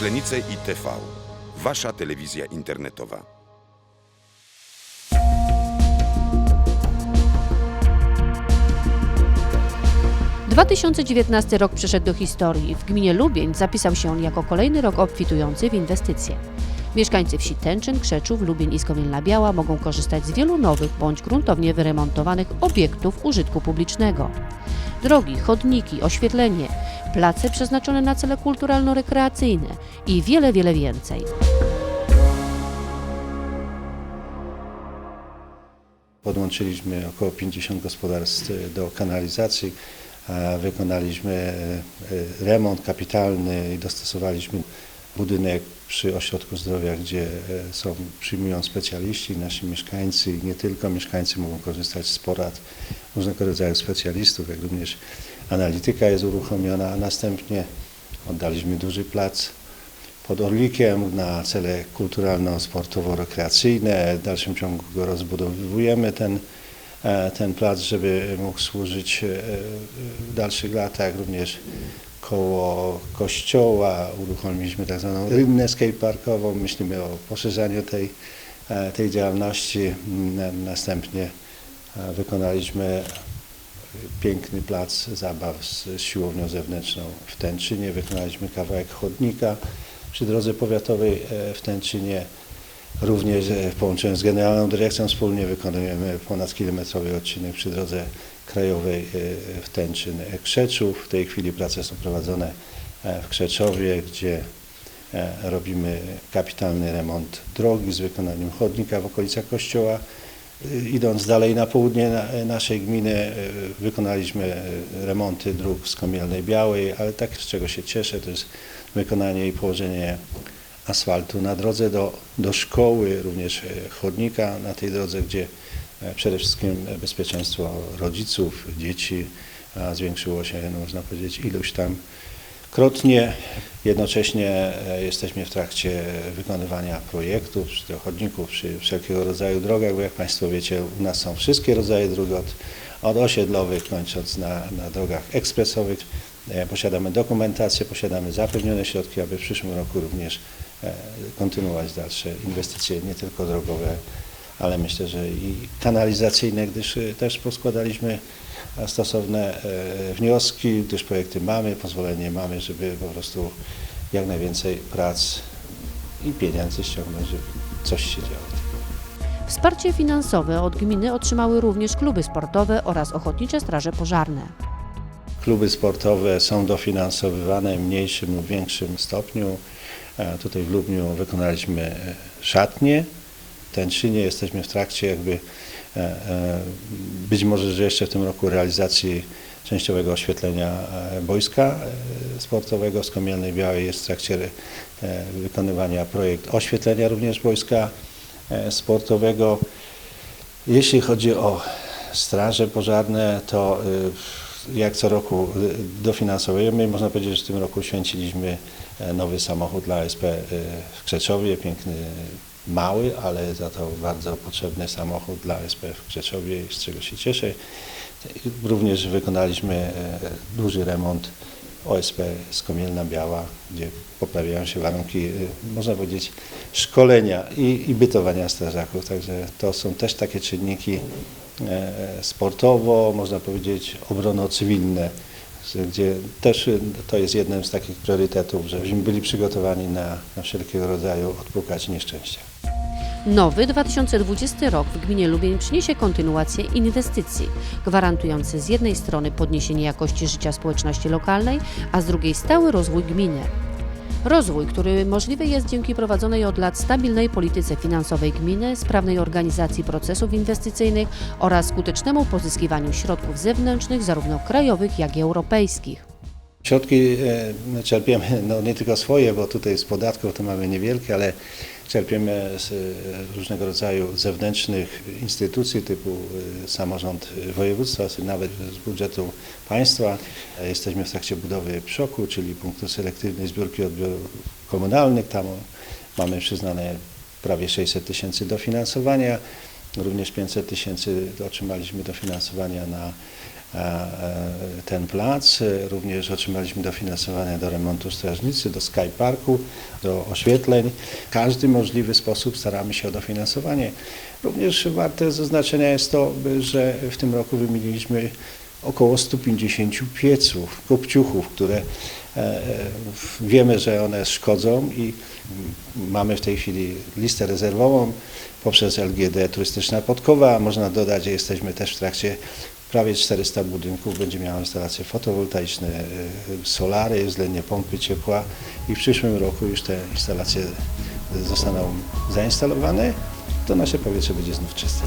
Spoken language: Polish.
Myślenice i TV. Wasza telewizja internetowa. 2019 rok przeszedł do historii. W gminie Lubień zapisał się on jako kolejny rok obfitujący w inwestycje. Mieszkańcy wsi Tęczyn, Krzeczów, Lubień i Skomielna Biała mogą korzystać z wielu nowych bądź gruntownie wyremontowanych obiektów użytku publicznego. Drogi, chodniki, oświetlenie, place przeznaczone na cele kulturalno-rekreacyjne i wiele, wiele więcej. Podłączyliśmy około 50 gospodarstw do kanalizacji, wykonaliśmy e, e, remont kapitalny i dostosowaliśmy budynek przy ośrodku zdrowia, gdzie e, są, przyjmują specjaliści, nasi mieszkańcy nie tylko mieszkańcy mogą korzystać z porad różnego rodzaju specjalistów, jak również analityka jest uruchomiona, a następnie oddaliśmy duży plac pod Orlikiem na cele kulturalno-sportowo-rekreacyjne. W dalszym ciągu go rozbudowujemy ten, e, ten plac, żeby mógł służyć e, w dalszych latach również koło kościoła. Uruchomiliśmy tak zwaną rynnę skateparkową. Myślimy o poszerzaniu tej, e, tej działalności. Na- Następnie e, wykonaliśmy piękny plac zabaw z siłownią zewnętrzną w Tęczynie. Wykonaliśmy kawałek chodnika przy drodze powiatowej e, w Tęczynie. Również w połączeniu z Generalną Dyrekcją wspólnie wykonujemy ponadkilometrowy odcinek przy drodze krajowej e, w Tęczyn Krzeczów. W tej chwili prace są prowadzone e, w Krzeczowie, gdzie e, robimy kapitalny remont drogi z wykonaniem chodnika w okolicach kościoła. Idąc dalej na południe na- naszej gminy wykonaliśmy remonty dróg w Skomielnej Białej, ale tak z czego się cieszę to jest wykonanie i położenie asfaltu na drodze do, do szkoły, również chodnika na tej drodze, gdzie przede wszystkim bezpieczeństwo rodziców, dzieci zwiększyło się, no, można powiedzieć, ilość tam krotnie. Jednocześnie e, jesteśmy w trakcie wykonywania projektów, przy chodników, przy wszelkiego rodzaju drogach, bo jak Państwo wiecie, u nas są wszystkie rodzaje dróg, od, od osiedlowych kończąc na, na drogach ekspresowych. E, Posiadamy dokumentację, posiadamy zapewnione środki, aby w przyszłym roku również e, kontynuować dalsze inwestycje, nie tylko drogowe, ale myślę, że i kanalizacyjne, gdyż e, też poskładaliśmy e, stosowne e, wnioski, gdyż projekty mamy, pozwolenie mamy, żeby po prostu jak najwięcej prac i pieniędzy ściągnąć, żeby coś się działo. Wsparcie finansowe od gminy otrzymały również kluby sportowe oraz ochotnicze straże pożarne. Kluby sportowe są dofinansowywane w mniejszym lub większym stopniu. Tutaj w Lubniu wykonaliśmy szatnie. W Tęczynie jesteśmy w trakcie jakby e, e, być może, że jeszcze w tym roku realizacji częściowego oświetlenia e, boiska sportowego z Komielnej Białej jest w trakcie wykonywania projekt oświetlenia również boiska sportowego. Jeśli chodzi o straże pożarne, to jak co roku dofinansowujemy. Można powiedzieć, że w tym roku święciliśmy nowy samochód dla SP y, w Krzeczowie, piękny, mały, ale za to bardzo potrzebny samochód dla SP w Krzeczowie, z czego się cieszę. Również wykonaliśmy e, duży remont OSP Skomielna Biała, gdzie poprawiają się warunki, y, można powiedzieć, szkolenia i, i bytowania strażaków. Także to są też takie czynniki e, sportowo, można powiedzieć, obrono-cywilne, gdzie też to jest jednym z takich priorytetów, żebyśmy byli przygotowani na, na wszelkiego rodzaju odpukać nieszczęścia. Nowy 2020 rok w gminie Lubień przyniesie kontynuację inwestycji, gwarantujący z jednej strony podniesienie jakości życia społeczności lokalnej, a z drugiej stały rozwój gminy. Rozwój, który możliwy jest dzięki prowadzonej od lat stabilnej polityce finansowej gminy, sprawnej organizacji procesów inwestycyjnych oraz skutecznemu pozyskiwaniu środków zewnętrznych, zarówno krajowych, jak i europejskich. Środki e, my czerpiemy no, nie tylko swoje, bo tutaj z podatków to mamy niewielkie, ale czerpiemy z e, różnego rodzaju zewnętrznych instytucji typu e, samorząd województwa, czy nawet z budżetu państwa. E, Jesteśmy w trakcie budowy PSZOK-u, czyli punktu selektywnej zbiórki odbiorów komunalnych. Tam mamy przyznane prawie 600 tysięcy dofinansowania. Również 500 tysięcy otrzymaliśmy dofinansowania na e, e, ten plac. Również otrzymaliśmy dofinansowanie do remontu strażnicy, do Sky Parku, do oświetleń. W każdy możliwy sposób staramy się o dofinansowanie. Również warte zaznaczenia jest to, że w tym roku wymieniliśmy około 150 pieców, kopciuchów, które e, e, wiemy, że one szkodzą i mamy w tej chwili listę rezerwową poprzez LGD Turystyczna Podkowa. Można dodać, że jesteśmy też w trakcie prawie 400 budynków będzie miało instalacje fotowoltaiczne, e, solary, względnie pompy ciepła i w przyszłym roku już te instalacje zostaną zainstalowane, to nasze powietrze będzie znów czyste.